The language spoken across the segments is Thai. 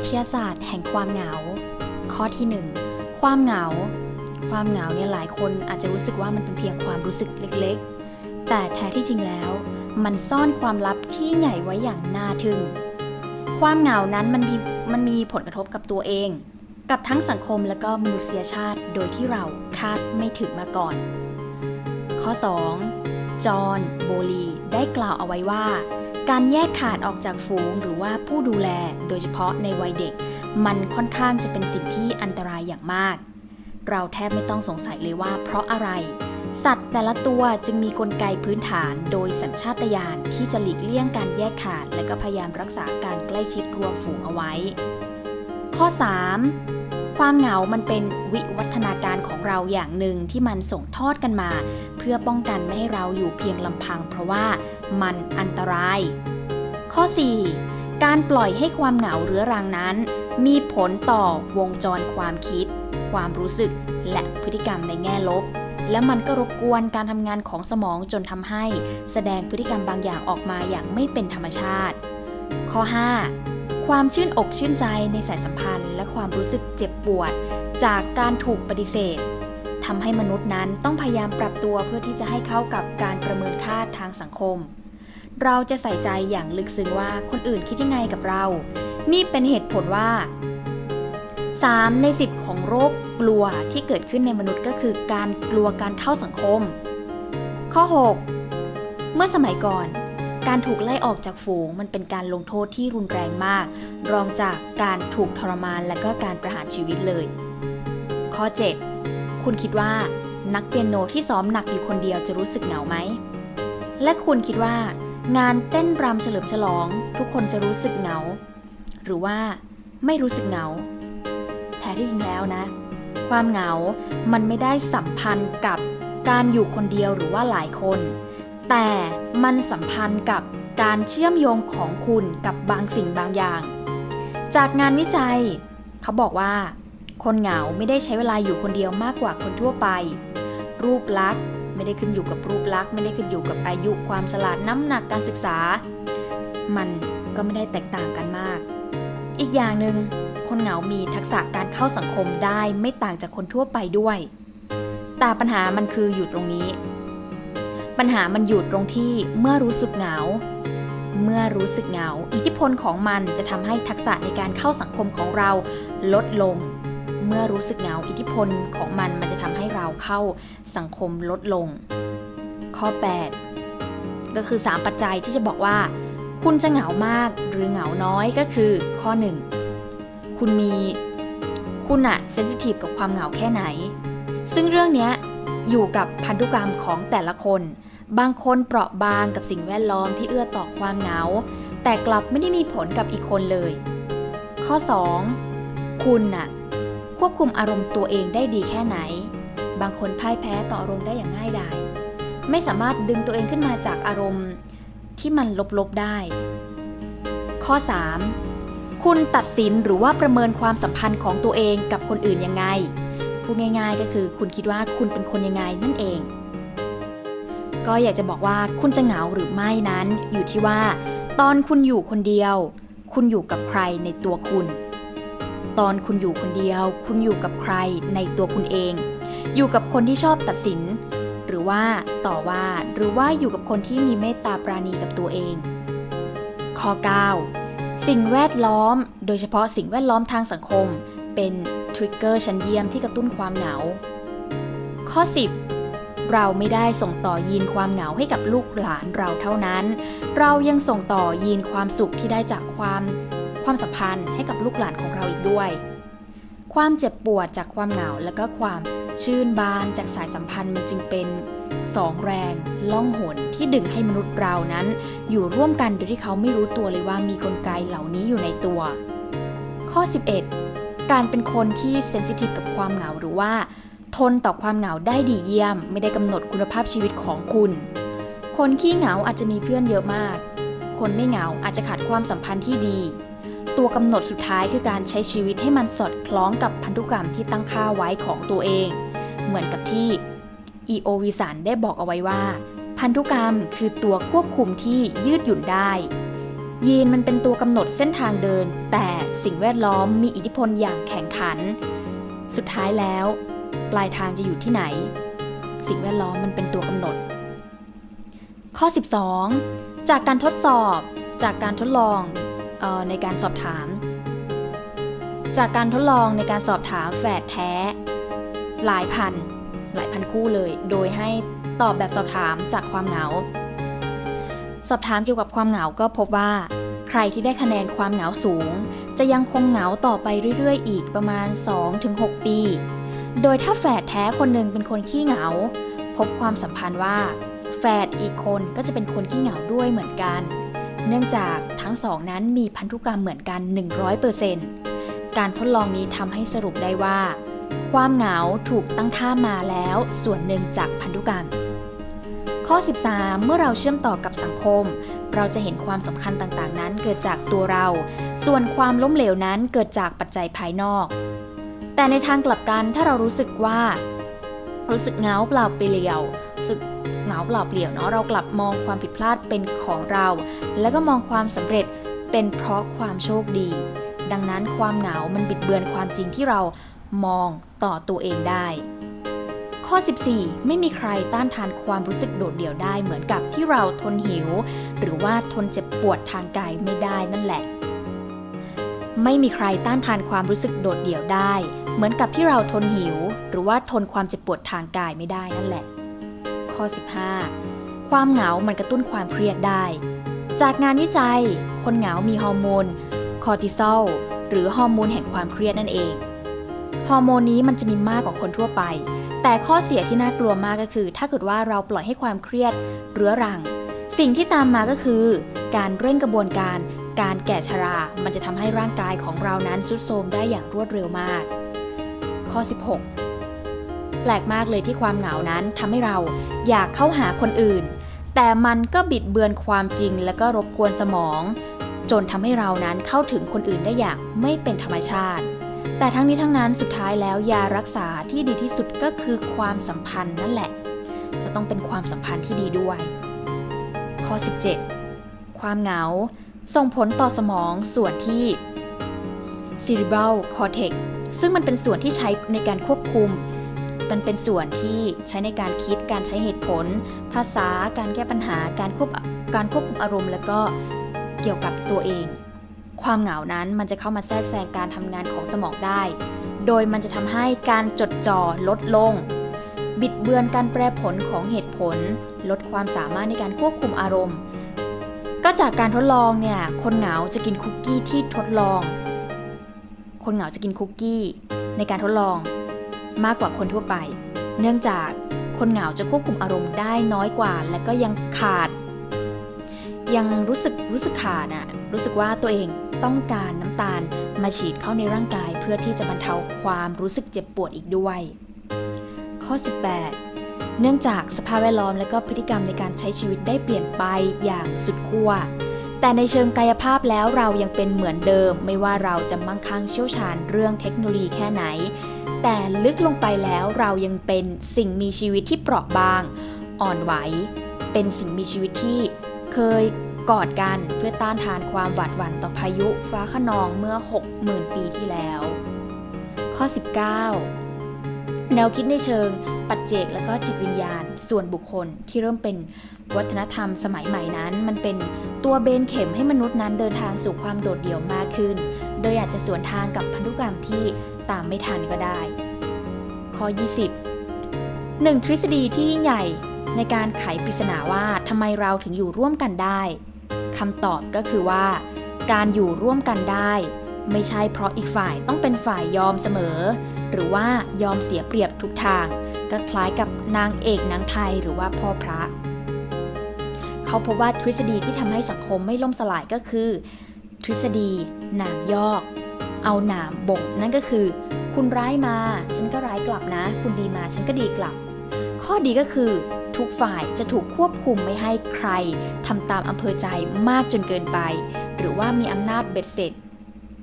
วิทยาศาสตร์แห่งความเหงา ข้อที่ 1 ความเหงา ความเหงาเนี่ยหลายคนอาจจะรู้สึกว่ามันเป็นเพียงความรู้สึกเล็กๆ แต่แท้ที่จริงแล้ว มันซ่อนความลับที่ใหญ่ไว้อย่างน่าทึ่ง ความเหงานั้นมันมีมันมีผลกระทบกับตัวเอง กับทั้งสังคมและก็มนุษยชาติโดยที่เราคาดไม่ถึงมาก่อน ข้อ 2. จอห์นโบลีได้กล่าวเอาไว้ว่า การแยกขาดออกจากฝูงหรือว่าผู้ดูแลโดยเฉพาะในวัยเด็ก มันค่อนข้างจะเป็นสิ่งที่อันตรายอย่างมาก เราแทบไม่ต้องสงสัยเลยว่าเพราะอะไร สัตว์แต่ละตัวจึงมีกลไกพื้นฐานโดยสัญชาตญาณที่จะหลีกเลี่ยงการแยกขาด และก็พยายามรักษาการใกล้ชิดรวมฝูงเอาไว้ ข้อ 3. ความเหงามันเป็นวิวัฒนาการของเราอย่างหนึ่งที่มันส่งทอดกันมา เพื่อป้องกันไม่ให้เราอยู่เพียงลำพัง เพราะว่า มันอันตราย ข้อ 4. การปล่อยให้ความเหงาเรื้อรังนั้น มีผลต่อวงจรความคิด ความรู้สึก และพฤติกรรมในแง่ลบ และมันก็รบกวนการทำงานของสมองจนทำให้ แสดงพฤติกรรมบางอย่างออกมาอย่างไม่เป็นธรรมชาติ ข้อ 5. ความชื่นอกชื่นใจในสายสัมพันธ์ และความรู้สึกเจ็บปวด จากการถูกปฏิเสธ ทำให้มนุษย์นั้นต้องพยายามปรับตัวเพื่อที่จะให้เข้ากับการประเมินค่าทางสังคม เราจะใส่ใจอย่างลึกซึ้งว่าคนอื่นคิดยังไงกับเรา นี่เป็นเหตุผลว่า 3 ใน 10 ของโรคกลัวที่เกิดขึ้นในมนุษย์ก็คือการกลัวการเข้าสังคม ข้อ 6 เมื่อสมัยก่อน การถูกไล่ออกจากฝูงมันเป็นการลงโทษที่รุนแรงมาก รองจากการถูกทรมานและก็การประหารชีวิตเลย ข้อ 7 คุณคิดว่านักเปียโนที่ซ้อมหนักอยู่คนเดียวจะรู้สึกเหงาไหม และคุณคิดว่างานเต้นรำเฉลิมฉลอง ทุกคนจะรู้สึกเหงา หรือว่าไม่รู้สึกเหงา แท้ที่จริงแล้วนะ ความเหงา มันไม่ได้สัมพันธ์กับการอยู่คนเดียวหรือว่าหลายคน แต่มันสัมพันธ์กับการเชื่อมโยงของคุณกับบางสิ่งบางอย่าง จากงานวิจัย เขาบอกว่า คนเหงาไม่ได้ใช้เวลาอยู่คนเดียวมากกว่าคนทั่วไป รูปลักษณ์ไม่ได้ขึ้นอยู่กับรูปลักษณ์ไม่ได้ขึ้นอยู่กับอายุความฉลาดน้ำหนักการศึกษา มันก็ไม่ได้แตกต่างกันมาก อีกอย่างหนึ่งคนเหงามีทักษะการเข้าสังคมได้ไม่ต่างจากคนทั่วไปด้วย แต่ปัญหามันคืออยู่ตรงนี้ ปัญหามันอยู่ตรงที่เมื่อรู้สึกเหงา เมื่อรู้สึกเหงา อิทธิพลของมันจะทำให้ทักษะในการเข้าสังคมของเราลดลง เมื่อรู้สึกเหงาอิทธิพลของมันมันจะทำให้เราเข้าสังคมลดลง ข้อ 8 ก็คือ 3 ปัจจัยที่จะบอกว่า คุณจะเหงามากหรือเหงาน้อยก็คือข้อ 1 คุณมีคุณอะเซนซิทีฟกับความเหงาแค่ไหน ซึ่งเรื่องนี้อยู่กับพันธุกรรมของแต่ละคน บางคนเปราะบางกับสิ่งแวดล้อมที่เอื้อต่อความเหงา แต่กลับไม่ได้มีผลกับอีกคนเลย ข้อ 2 คุณน่ะ ควบคุมอารมณ์ตัวเองได้ดีแค่ไหน บางคนพ่ายแพ้ต่ออารมณ์ได้อย่างง่ายดาย ไม่สามารถดึงตัวเองขึ้นมาจากอารมณ์ที่มันลบๆได้ ข้อ 3 คุณตัดสินหรือว่าประเมินความสัมพันธ์ของตัวเองกับคนอื่นยังไง พูดง่าย ๆ ก็คือคุณคิดว่าคุณเป็นคนยังไงนั่นเอง ก็อยากจะบอกว่าคุณจะเหงาหรือไม่นั้น อยู่ที่ว่า ตอนคุณอยู่คนเดียว คุณอยู่กับใครในตัวคุณ ตอนคุณอยู่คนเดียว คุณอยู่กับใครในตัวคุณเอง อยู่กับคนที่ชอบตัดสิน หรือว่าต่อว่าหรือว่าอยู่กับคนที่มีเมตตาปราณีกับตัวเอง ข้อ 9 สิ่งแวดล้อม โดยเฉพาะสิ่งแวดล้อมทางสังคม เป็นทริกเกอร์ชั้นเยี่ยมที่กระตุ้นความเหงา ข้อ 10 เราไม่ได้ส่งต่อยีนความเหงาให้กับลูกหลานเราเท่านั้น เรายังส่งต่อยีนความสุขที่ได้จากความ ความสัมพันธ์ให้กับลูกหลานของเราอีกด้วย ความเจ็บปวดจากความเหงาและก็ความชื่นบานจากสายสัมพันธ์มันจึงเป็นสองแรงล่องหนที่ดึงให้มนุษย์เรานั้น อยู่ร่วมกันโดยที่เขาไม่รู้ตัวเลยว่ามีกลไกเหล่านี้อยู่ในตัว ข้อ 11 การเป็นคนที่เซนซิทีฟกับความเหงาหรือว่า ทนต่อความเหงาได้ดีเยี่ยม ไม่ได้กำหนดคุณภาพชีวิตของคุณ คนขี้เหงาอาจจะมีเพื่อนเยอะมาก คนไม่เหงาอาจจะขาดความสัมพันธ์ที่ดี ตัวกำหนดสุดท้ายคือการใช้ชีวิตให้มันสอดคล้องกับพันธุกรรมที่ตั้งค่าไว้ของตัวเอง เหมือนกับที่ E.O. วิสันได้บอกเอาไว้ว่า พันธุกรรมคือตัวควบคุมที่ยืดหยุ่นได้ ยีนมันเป็นตัวกำหนดเส้นทางเดิน แต่สิ่งแวดล้อมมีอิทธิพลอย่างแข่งขัน สุดท้ายแล้ว ปลายทางจะอยู่ที่ไหน สิ่งแวดล้อมมันเป็นตัวกำหนด ข้อ 12 จากการทดสอบ จากการทดลอง ในการสอบถาม จากการทดลองในการสอบถามแฝดแท้ หลายพัน หลายพันคู่เลย โดยให้ตอบแบบสอบถามจากความเหงา สอบถามเกี่ยวกับความเหงาก็พบว่า ใครที่ได้คะแนนความเหงาสูง จะยังคงเหงาต่อไปเรื่อยๆ อีกประมาณ 2-6 ปี โดยถ้าแฝดแท้คนหนึ่งเป็นคนขี้เหงา พบความสัมพันธ์ว่าแฝดอีกคนก็จะเป็นคนขี้เหงาด้วยเหมือนกัน เนื่องจากทั้งสองนั้นมีพันธุกรรมเหมือนกัน 100%การทดลองนี้ทำให้สรุปได้ว่า ความเหงาถูกตั้งค่ามาแล้วส่วนหนึ่งจากพันธุกรรม ข้อ 13 เมื่อเราเชื่อมต่อกับสังคม เราจะเห็นความสำคัญต่างๆ นั้นเกิดจากตัวเรา ส่วนความล้มเหลวนั้นเกิดจากปัจจัยภายนอก แต่ในทางกลับกันถ้าเรารู้สึกว่า รู้สึกเหงาเปล่าเปลี่ยว เหงาเปล่าเปลี่ยวเนาะเรากลับมองความผิดพลาดเป็นของเรา แล้วก็มองความสำเร็จเป็นเพราะความโชคดี ดังนั้นความเหงามันบิดเบือนความจริงที่เรามองต่อตัวเองได้ ข้อ 14 ไม่มีใครต้านทานความรู้สึกโดดเดี่ยวได้ เหมือนกับที่เราทนหิว หรือว่าทนเจ็บปวดทางกายไม่ได้นั่นแหละ ไม่มีใครต้านทานความรู้สึกโดดเดี่ยวได้ เหมือนกับที่เราทนหิว หรือว่าทนความเจ็บปวดทางกายไม่ได้นั่นแหละ ข้อ 15 ความเหงามันกระตุ้นความเครียดได้ จากงานวิจัย คนเหงามีฮอร์โมนคอร์ติซอลหรือฮอร์โมนแห่งความเครียดนั่นเอง ฮอร์โมนนี้มันจะมีมากกว่าคนทั่วไป แต่ข้อเสียที่น่ากลัวมากก็คือ ถ้าเกิดว่าเราปล่อยให้ความเครียดเรื้อรัง สิ่งที่ตามมาก็คือ การเร่งกระบวนการ การแก่ชรา มันจะทำให้ร่างกายของเรานั้นทรุดโทรมได้อย่างรวดเร็วมาก ข้อ 16 ลกมากเลยที่ความเหงานั้นทำให้เราอยากเข้าหาคนอื่น แต่มันก็บิดเบือนความจริงและก็รบกวนสมอง จนทำให้เรานั้นเข้าถึงคนอื่นได้อย่างไม่เป็นธรรมชาติ แต่ทั้งนี้ทั้งนั้นสุดท้ายแล้วยารักษาที่ดีที่สุดก็คือความสัมพันธ์นั่นแหละ จะต้องเป็นความสัมพันธ์ที่ดีด้วย ข้อ 17 ความเหงา ส่งผลต่อสมองส่วนที่ cerebral cortex ซึ่งมันเป็นส่วนที่ใช้ในการควบคุม มันเป็นส่วนที่ใช้ในการคิดการใช้เหตุผล ภาษาการแก้ปัญหาการควบการควบคุมอารมณ์ แล้วก็เกี่ยวกับตัวเอง ความเหงานั้นมันจะเข้ามาแทรกแซงการทำงานของสมองได้ โดยมันจะทำให้การจดจ่อลดลง บิดเบือนการแปรผลของเหตุผล ลดความสามารถในการควบคุมอารมณ์ ก็จากการทดลองเนี่ยคนเหงาจะกินคุกกี้ที่ทดลอง คนเหงาจะกินคุกกี้ในการทดลอง มากกว่าคนทั่วไป เนื่องจากคนเหงาจะควบคุมอารมณ์ได้น้อยกว่า และก็ยังขาด ยังรู้สึกรู้สึกขาดอะรู้สึกว่าตัวเองต้องการน้ำตาลมาฉีดเข้าในร่างกาย เพื่อที่จะบรรเทาความรู้สึกเจ็บปวดอีกด้วย ข้อ 18 เนื่องจากสภาพแวดล้อมและก็พฤติกรรมในการใช้ชีวิตได้เปลี่ยนไปอย่างสุดขั้วแต่ในเชิงกายภาพแล้วเรายังเป็นเหมือนเดิม ไม่ว่าเราจะมั่งคั่งเชี่ยวชาญเรื่องเทคโนโลยีแค่ไหน แต่ลึกลงไปแล้วเรายังเป็นสิ่งมีชีวิตที่เปราะบาง อ่อนไหว เป็นสิ่งมีชีวิตที่เคยกอดกันเพื่อต้านทานความหวาดหวั่นต่อพายุฟ้าขนองเมื่อ 60,000 ปีที่แล้ว ข้อ 19 แนวคิดในเชิงปัจเจกและก็จิตวิญญาณ ส่วนบุคคลที่เริ่มเป็นวัฒนธรรมสมัยใหม่นั้น มันเป็นตัวเบนเข็มให้มนุษย์นั้นเดินทางสู่ความโดดเดี่ยวมากขึ้น โดยอาจจะสวนทางกับพันธุกรรมที่ ตามไม่ทันก็ได้ ข้อ 20หนึ่งทฤษฎีที่ยิ่งใหญ่ในการไขปริศนาว่าทำไมเราถึงอยู่ร่วมกันได้คำตอบก็คือว่า การอยู่ร่วมกันได้ ไม่ใช่เพราะอีกฝ่ายต้องเป็นฝ่ายยอมเสมอ หรือว่ายอมเสียเปรียบทุกทาง ก็คล้ายกับนางเอกนางไทยหรือว่าพ่อพระ เขาพบว่าทฤษฎีที่ทำให้สังคมไม่ล่มสลายก็คือ ทฤษฎีนามยอก เอาหนามบ่งนั่นก็คือ คุณร้ายมา ฉันก็ร้ายกลับนะ คุณดีมาฉันก็ดีกลับ ข้อดีก็คือ ทุกฝ่ายจะถูกควบคุมไม่ให้ใครทำตามอำเภอใจมากจนเกินไป หรือว่ามีอำนาจเบ็ดเสร็จ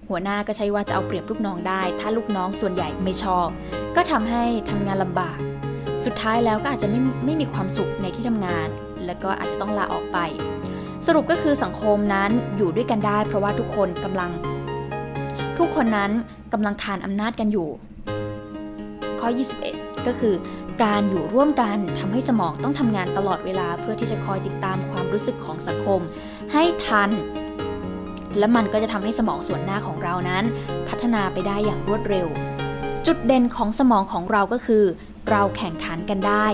หัวหน้าก็ใช้ว่าจะเอาเปรียบลูกน้องได้ ถ้าลูกน้องส่วนใหญ่ไม่ชอบ ก็ทำให้ทำงานลำบาก สุดท้ายแล้วก็อาจจะไม่ไม่มีความสุขในที่ทำงาน แล้วก็อาจจะต้องลาออกไปสรุปก็คือสังคมนั้นอยู่ด้วยกันได้ เพราะว่าทุกคนกำลัง ทุกคนนั้นกำลังคานอำนาจกันอยู่ ข้อ 21 ก็คือการอยู่ร่วมกันทำให้สมองต้องทำงานตลอดเวลาเพื่อที่จะคอยติดตามความรู้สึกของสังคม ให้ทัน และมันก็จะทำให้สมองส่วนหน้าของเรานั้น พัฒนาไปได้อย่างรวดเร็ว จุดเด่นของสมองของเราก็คือ เราแข่งขันกันได้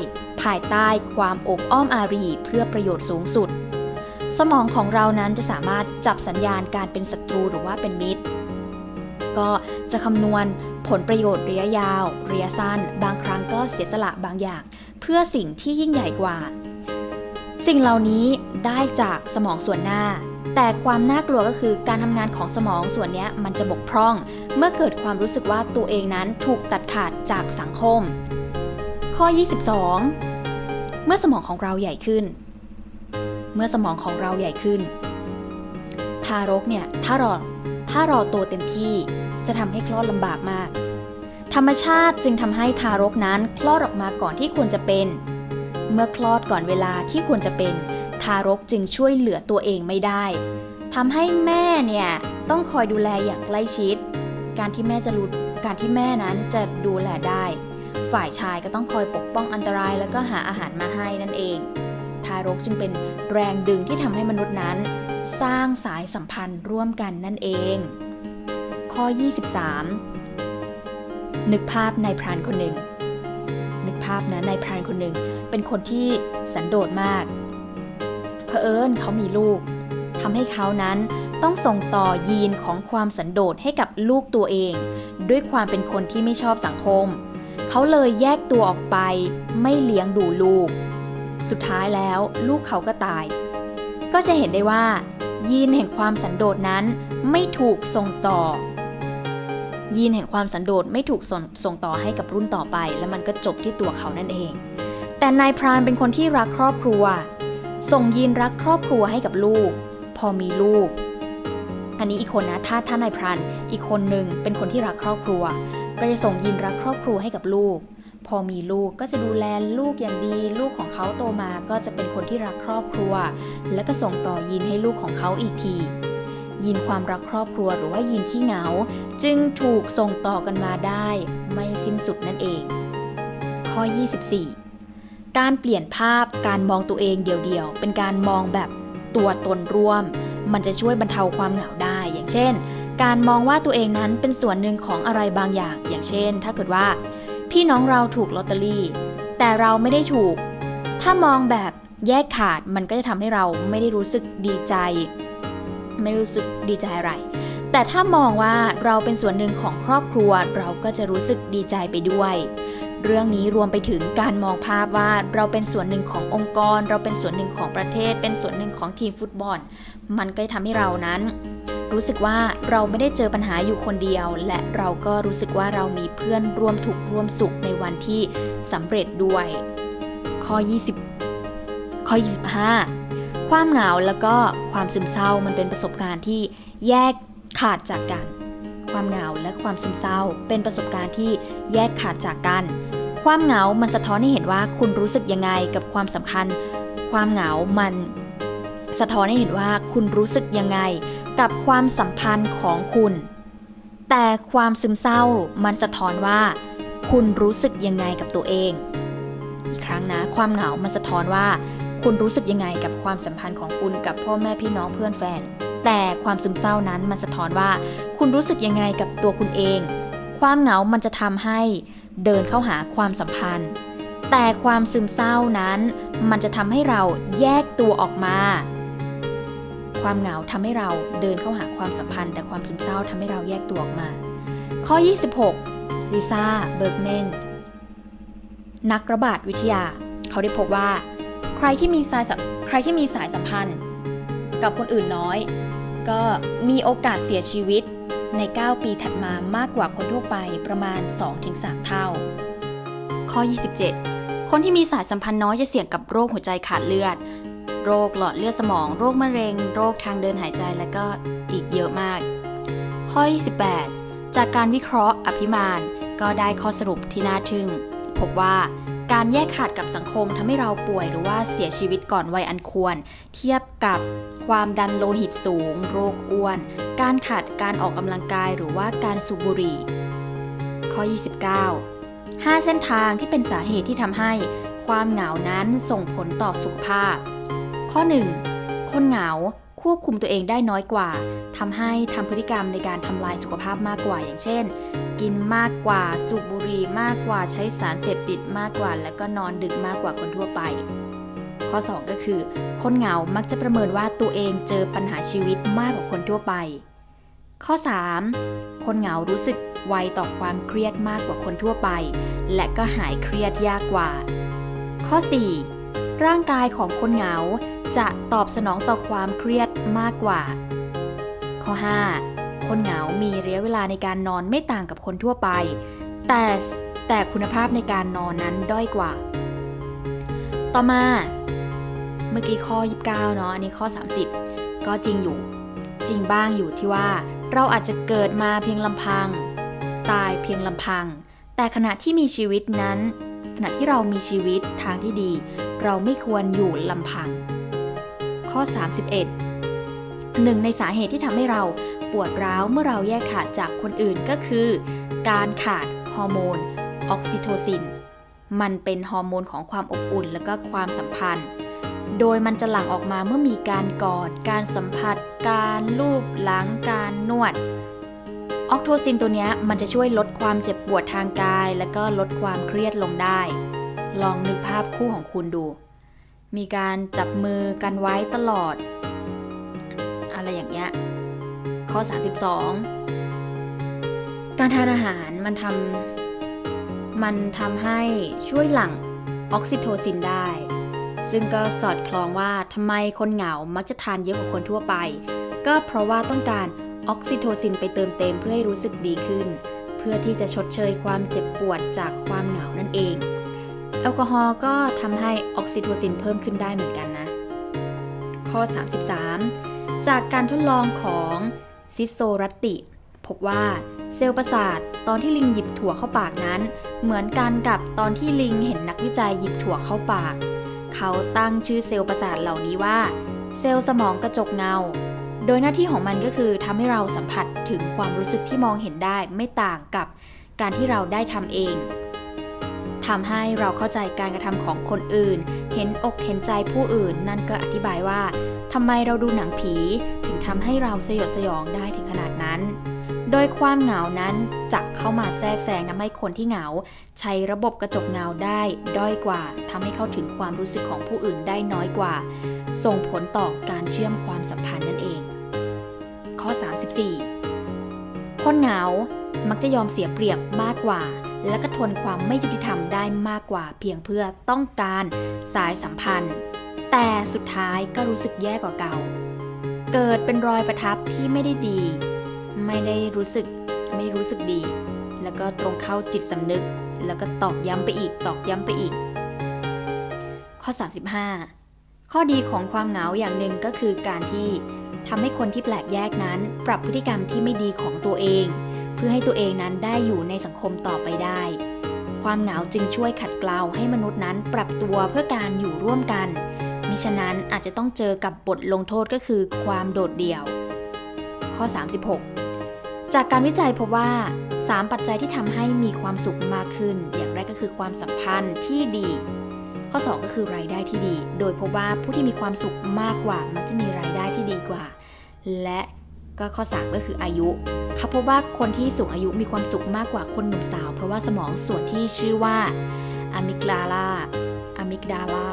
ภายใต้ความอบอ้อมอารีเพื่อประโยชน์สูงสุด สมองของเรานั้นจะสามารถจับสัญญาณการเป็นศัตรูหรือว่าเป็นมิตร ก็จะคำนวณผลประโยชน์ระยะยาว ระยะสั้น บางครั้งก็เสียสละบางอย่าง เพื่อสิ่งที่ยิ่งใหญ่กว่า สิ่งเหล่านี้ได้จากสมองส่วนหน้า แต่ความน่ากลัวก็คือการทำงานของสมองส่วนนี้มันจะบกพร่อง เมื่อเกิดความรู้สึกว่าตัวเองนั้นถูกตัดขาดจากสังคม ข้อ 22 เมื่อสมองของเราใหญ่ขึ้น เมื่อสมองของเราใหญ่ขึ้น ทารกเนี่ยถ้ารอ ถ้ารอโตเต็มที่จะทำให้คลอดลำบากมาก ธรรมชาติจึงทำให้ทารกนั้นคลอดออกมาก่อนที่ควรจะเป็น เมื่อคลอดก่อนเวลาที่ควรจะเป็น ทารกจึงช่วยเหลือตัวเองไม่ได้ทำให้แม่เนี่ยต้องคอยดูแลอย่างใกล้ชิด การที่แม่จะรู้การที่แม่นั้นจะดูแลได้ ฝ่ายชายก็ต้องคอยปกป้องอันตราย แล้วก็หาอาหารมาให้นั่นเอง ทารกจึงเป็นแรงดึงที่ทำให้มนุษย์นั้น สร้างสายสัมพันธ์ร่วมกันนั่นเอง ข้อ 23 นึกภาพนายพรานคนหนึ่ง นึกภาพนะนายพรานคนหนึ่ง เป็นคนที่สันโดษมากเผอิญเขามีลูกทำให้เขานั้นต้องส่งต่อยีนของความสันโดษให้กับลูกตัวเอง ด้วยความเป็นคนที่ไม่ชอบสังคม เขาเลยแยกตัวออกไปไม่เลี้ยงดูลูก สุดท้ายแล้วลูกเขาก็ตาย ก็จะเห็นได้ว่า ยีนแห่งความสันโดษนั้นไม่ถูกส่งต่อ ยีนแห่งความสันโดษไม่ถูกส่งส่งต่อให้กับรุ่นต่อไป และมันก็จบที่ตัวเขานั่นเอง แต่นายพรานเป็นคนที่รักครอบครัว ส่งยีนรักครอบครัวให้กับลูก พอมีลูก อันนี้อีกคนนะถ้าถ้านายพรานอีกคนหนึ่งเป็นคนที่รักครอบครัว ก็จะส่งยีนรักครอบครัวให้กับลูก พอมีลูกก็จะดูแลลูกอย่างดี ลูกของเขาโตมาก็จะเป็นคนที่รักครอบครัว และก็ส่งต่อยีนให้ลูกของเขาอีกทียีนความรักครอบครัวหรือว่ายีนขี้เหงา จึงถูกส่งต่อกันมาได้ ไม่สิ้นสุดนั่นเอง ข้อ 24 การเปลี่ยนภาพการมองตัวเองเดี่ยวๆ เป็นการมองแบบตัวตนร่วม มันจะช่วยบรรเทาความเหงาได้ อย่างเช่น การมองว่าตัวเองนั้นเป็นส่วนหนึ่งของอะไรบางอย่าง อย่างเช่น ถ้าเกิดว่า พี่น้องเราถูกลอตเตอรี่ แต่เราไม่ได้ถูก ถ้ามองแบบแยกขาดมันก็จะทำให้เราไม่ได้รู้สึกดีใจ ไม่รู้สึกดีใจอะไร แต่ถ้ามองว่าเราเป็นส่วนหนึ่งของครอบครัว เราก็จะรู้สึกดีใจไปด้วย เรื่องนี้รวมไปถึงการมองภาพว่าเราเป็นส่วนหนึ่งขององค์กร เราเป็นส่วนหนึ่งของประเทศ เป็นส่วนหนึ่งของทีมฟุตบอล มันก็จะทำให้เรานั้น รู้สึกว่าเราไม่ได้เจอปัญหาอยู่คนเดียว และเราก็รู้สึกว่าเรามีเพื่อนร่วมทุกข์ร่วมสุขในวันที่สำเร็จด้วย ข้อ 20 ข้อ 25 ความเหงาแล้วก็ความซึมเศร้ามันเป็นประสบการณ์ที่แยกขาดจากกัน ความเหงาและความซึมเศร้า เป็นประสบการณ์ที่แยกขาดจากกัน ความเหงา มันสะท้อนให้เห็นว่าคุณรู้สึกยังไงกับความสำคัญ ความเหงา มัน สะท้อนให้เห็นว่าคุณรู้สึกยังไง กับความสัมพันธ์ของคุณ แต่ความซึมเศร้ามันสะท้อนว่า คุณรู้สึกยังไงกับตัวเอง อีกครั้งนะ ความเหงา มันสะท้อนว่า คุณรู้สึกยังไงกับความสัมพันธ์ของคุณกับพ่อแม่พี่น้องเพื่อนแฟน แต่ความซึมเศร้านั้นมันสะท้อนว่า คุณรู้สึกยังไงกับตัวคุณเอง ความเหงา มันจะทำให้เดินเข้าหาความสัมพันธ์ แต่ความซึมเศร้านั้น มันจะทำให้เราแยกตัวออกมา ความเหงาทำให้เราเดินเข้าหาความสัมพันธ์ แต่ความซึมเศร้าทำให้เราแยกตัวออกมา ข้อ 26 ลิซ่า เบิร์กแมน นักระบาดวิทยา เขาได้พบว่า ใครที่มีสายสใครที่มีสายสัมพันธ์ กับคนอื่นน้อย ก็มีโอกาสเสียชีวิตใน 9 ปีถัดมามากกว่าคนทั่วไปประมาณ 2-3 เท่า ข้อ 27 คนที่มีสายสัมพันธ์น้อยจะเสี่ยงกับโรคหัวใจขาดเลือด โรคหลอดเลือดสมอง โรคมะเร็ง โรคทางเดินหายใจและก็อีกเยอะมาก ข้อ 28 จากการวิเคราะห์อภิมานก็ได้ข้อสรุปที่น่าทึ่ง พบว่าการแยกขาดกับสังคมทำให้เราป่วยหรือว่าเสียชีวิตก่อนวัยอันควร เทียบกับความดันโลหิตสูง โรคอ้วน การขาดการออกกำลังกายหรือว่าการสูบบุหรี่ ข้อ 29 5 เส้นทางที่เป็นสาเหตุที่ทำให้ ความเหงานั้นส่งผลต่อสุขภาพ ข้อ 1 คนเหงาควบคุมตัวเองได้น้อยกว่าทำให้ทำพฤติกรรมในการทำลายสุขภาพมากกว่าอย่างเช่น กินมากกว่าสูบบุหรี่มากกว่าใช้สารเสพติดมากกว่า แล้วก็นอนดึกมากกว่าคนทั่วไป ข้อ 2 ก็คือ คนเหงามักจะประเมินว่าตัวเองเจอปัญหาชีวิตมากกว่าคนทั่วไป ข้อ 3 คนเหงารู้สึกไวต่อความเครียดมากกว่าคนทั่วไป และก็หายเครียดยากกว่า ข้อ 4 ร่างกายของคนเหงา จะตอบสนองต่อความเครียดมากกว่า ข้อ 5 คนเหงา มีระยะเวลาในการนอนไม่ต่างกับคนทั่วไป แต่แต่คุณภาพในการนอนนั้นด้อยกว่า ต่อมา เมื่อกี้ข้อ 29 เนาะ อันนี้ข้อ 30 ก็จริงอยู่ จริงบ้างอยู่ที่ว่า เราอาจจะเกิดมาเพียงลำพัง ตายเพียงลำพัง แต่ขณะที่มีชีวิตนั้น ขณะที่เรามีชีวิตทางที่ดี เราไม่ควรอยู่ลำพัง ข้อ 31หนึ่งในสาเหตุที่ทำให้เราปวดร้าวเมื่อเราแยกขาดจากคนอื่นก็คือ การขาดฮอร์โมนออกซิโทซิน มันเป็นฮอร์โมนของความอบอุ่นและก็ความสัมพันธ์ โดยมันจะหลั่งออกมาเมื่อมีการกอด การสัมผัส การลูบหลัง การนวด ออกโทซินตัวนี้มันจะช่วยลดความเจ็บปวดทางกาย และก็ลดความเครียดลงได้ ลองนึกภาพคู่ของคุณดู มีการจับมือกันไว้ตลอด อะไรอย่างเงี้ย ข้อ 32 การทานอาหารมันทำมันทำให้ช่วยหลั่งออกซิโทซินได้ ซึ่งก็สอดคล้องว่าทำไมคนเหงามักจะทานเยอะกว่าคนทั่วไป ก็เพราะว่าต้องการออกซิโทซินไปเติมเต็มเพื่อให้รู้สึกดีขึ้น เพื่อที่จะชดเชยความเจ็บปวดจากความเหงานั่นเอง แอลกอฮอล์ก็ทำให้ออกซิโทซินเพิ่มขึ้นได้เหมือนกันนะ ข้อ 33 จากการทดลองของซิโซรัตติ พบว่าเซลล์ประสาทตอนที่ลิงหยิบถั่วเข้าปากนั้น เหมือนกันกับตอนที่ลิงเห็นนักวิจัยหยิบถั่วเข้าปาก เขาตั้งชื่อเซลล์ประสาทเหล่านี้ว่า เซลล์สมองกระจกเงา โดยหน้าที่ของมันก็คือทำให้เราสัมผัสถึงความรู้สึกที่มองเห็นได้ไม่ต่างกับการที่เราได้ทำเอง ทำให้เราเข้าใจการกระทำของคนอื่น เห็นอกเห็นใจผู้อื่น นั่นก็อธิบายว่าทำไมเราดูหนังผี ถึงทำให้เราสยดสยองได้ถึงขนาดนั้น โดยความเหงานั้นจะเข้ามาแทรกแซงทำให้คนที่เหงา ใช้ระบบกระจกเงาได้ด้อยกว่าทำให้เข้าถึงความรู้สึกของผู้อื่นได้น้อยกว่า ส่งผลต่อการเชื่อมความสัมพันธ์นั่นเอง ข้อ 34 คนเหงามักจะยอมเสียเปรียบมากกว่า และก็ทนความไม่ยุติธรรมได้มากกว่าเพียงเพื่อต้องการสายสัมพันธ์ แต่สุดท้ายก็รู้สึกแย่กว่าเก่า เกิดเป็นรอยประทับที่ไม่ได้ดี ไม่ได้รู้สึกไม่รู้สึกดี แล้วก็ตรงเข้าจิตสำนึก แล้วก็ตอกย้ำไปอีกตอกย้ำไปอีก ข้อ 35 ข้อดีของความเหงาอย่างหนึ่งก็คือการที่ทำให้คนที่แปลกแยกนั้น ปรับพฤติกรรมที่ไม่ดีของตัวเอง พื่อให้ตัวเองนั้นได้อยู่ในสังคมต่อไปได้ ความเหงาจึงช่วยขัดเกลาให้มนุษย์นั้นปรับตัวเพื่อการอยู่ร่วมกัน มิฉะนั้นอาจจะต้องเจอกับบทลงโทษก็คือความโดดเดี่ยว ข้อ 36 จากการวิจัยพบว่า 3 ปัจจัยที่ทำให้มีความสุขมากขึ้น อย่างแรกก็คือความสัมพันธ์ที่ดีข้อ 2 ก็คือรายได้ที่ดี โดยพบว่าผู้ที่มีความสุขมากกว่ามักจะมีรายได้ที่ดีกว่า และ ก็ข้อ3ก็คืออายุเขาพบว่าคนที่สูงอายุมีความสุขมากกว่าคนหนุ่มสาว เพราะว่าสมองส่วนที่ชื่อว่าอะมิกดาลาอะมิกดาลา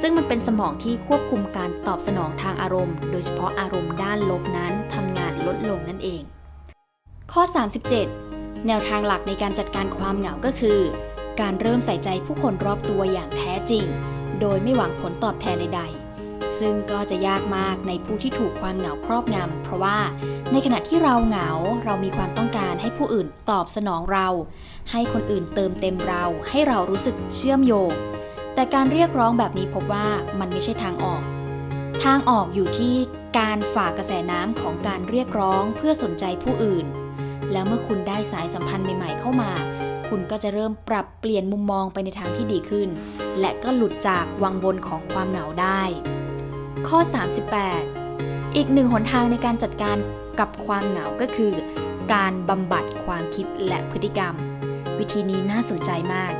ซึ่งมันเป็นสมองที่ควบคุมการตอบสนองทางอารมณ์ โดยเฉพาะอารมณ์ด้านลบนั้นทำงานลดลงนั่นเอง ข้อ 37 แนวทางหลักในการจัดการความเหงาก็คือ การเริ่มใส่ใจผู้คนรอบตัวอย่างแท้จริง โดยไม่หวังผลตอบแทนใดๆ ซึ่งก็จะยากมากในผู้ที่ถูกความเหงาครอบงำเพราะว่าในขณะที่เราเหงาเรามีความต้องการให้ผู้อื่นตอบสนองเรา ให้คนอื่นเติมเต็มเรา ให้เรารู้สึกเชื่อมโยง แต่การเรียกร้องแบบนี้พบว่ามันไม่ใช่ทางออก ทางออกอยู่ที่การฝ่ากระแสน้ำของการเรียกร้องเพื่อสนใจผู้อื่น แล้วเมื่อคุณได้สายสัมพันธ์ใหม่ ๆ เข้ามา คุณก็จะเริ่มปรับเปลี่ยนมุมมองไปในทางที่ดีขึ้น และก็หลุดจากวังวนของความเหงาได้ ข้อ 38 อีกหนึ่งหนทางในการจัดการกับความเหงาก็คือ การบำบัดความคิดและพฤติกรรม วิธีนี้น่าสนใจมาก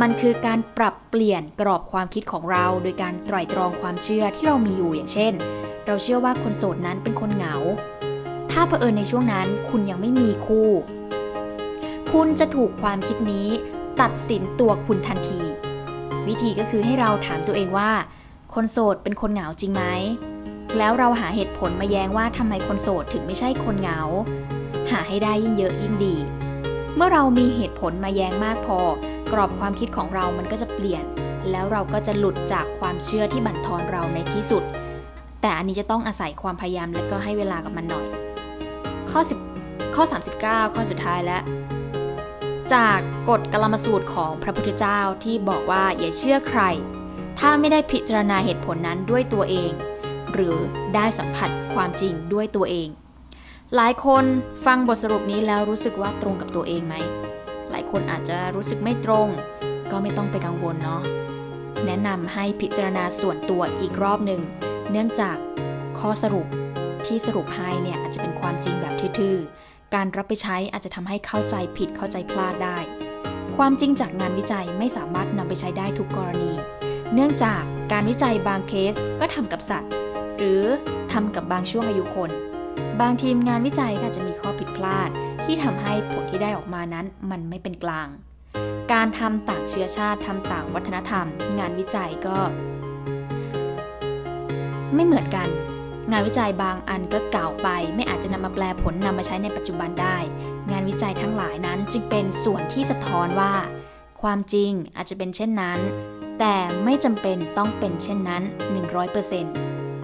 มันคือการปรับเปลี่ยนกรอบความคิดของเรา โดยการไตร่ตรองความเชื่อที่เรามีอยู่อย่างเช่น เราเชื่อว่าคนโสดนั้นเป็นคนเหงา ถ้าเผอิญในช่วงนั้นคุณยังไม่มีคู่ คุณจะถูกความคิดนี้ ตัดสินตัวคุณทันที วิธีก็คือให้เราถามตัวเองว่า คนโสดเป็นคนเหงาจริงไหม แล้วเราหาเหตุผลมาแย้งว่าทำไมคนโสดถึงไม่ใช่คนเหงา หาให้ได้ยิ่งเยอะยิ่งดี เมื่อเรามีเหตุผลมาแย้งมากพอ กรอบความคิดของเรามันก็จะเปลี่ยน แล้วเราก็จะหลุดจากความเชื่อที่บั่นทอนเราในที่สุด แต่อันนี้จะต้องอาศัยความพยายามและก็ให้เวลากับมันหน่อย ข้อ10ข้อ 39 ข้อสุดท้ายและจากกฎกลมสูตรของพระพุทธเจ้าที่บอกว่าอย่าเชื่อใคร ถ้าไม่ได้พิจารณาเหตุผลนั้นด้วยตัวเอง หรือได้สัมผัสความจริงด้วยตัวเอง หลายคนฟังบทสรุปนี้แล้วรู้สึกว่าตรงกับตัวเองไหม หลายคนอาจจะรู้สึกไม่ตรง ก็ไม่ต้องไปกังวลเนาะแนะนำให้พิจารณาส่วนตัวอีกรอบหนึ่ง เนื่องจากข้อสรุปที่สรุปให้เนี่ยอาจจะเป็นความจริงแบบทื่อๆ การรับไปใช้อาจจะทำให้เข้าใจผิดเข้าใจพลาดได้ ความจริงจากงานวิจัยไม่สามารถนำไปใช้ได้ทุกกรณี เนื่องจากการวิจัยบางเคสก็ทำกับสัตว์ หรือทำกับบางช่วงอายุคน บางทีมงานวิจัยก็จจะมีข้อผิดพลาด ที่ทำให้ผลที่ได้ออกมานั้นมันไม่เป็นกลาง การทำต่างเชื้อชาติทำต่างวัฒนธรรม งานวิจัยก็ ไม่เหมือนกัน งานวิจัยบางอันก็เก่าไป ไม่อาจจะนำมาแปลผลนำมาใช้ในปัจจุบันได้ งานวิจัยทั้งหลายนั้นจึงเป็นส่วนที่สะท้อนว่า ความจริงอาจจะเป็นเช่นนั้น แต่ไม่จำเป็นต้องเป็นเช่นนั้น 100%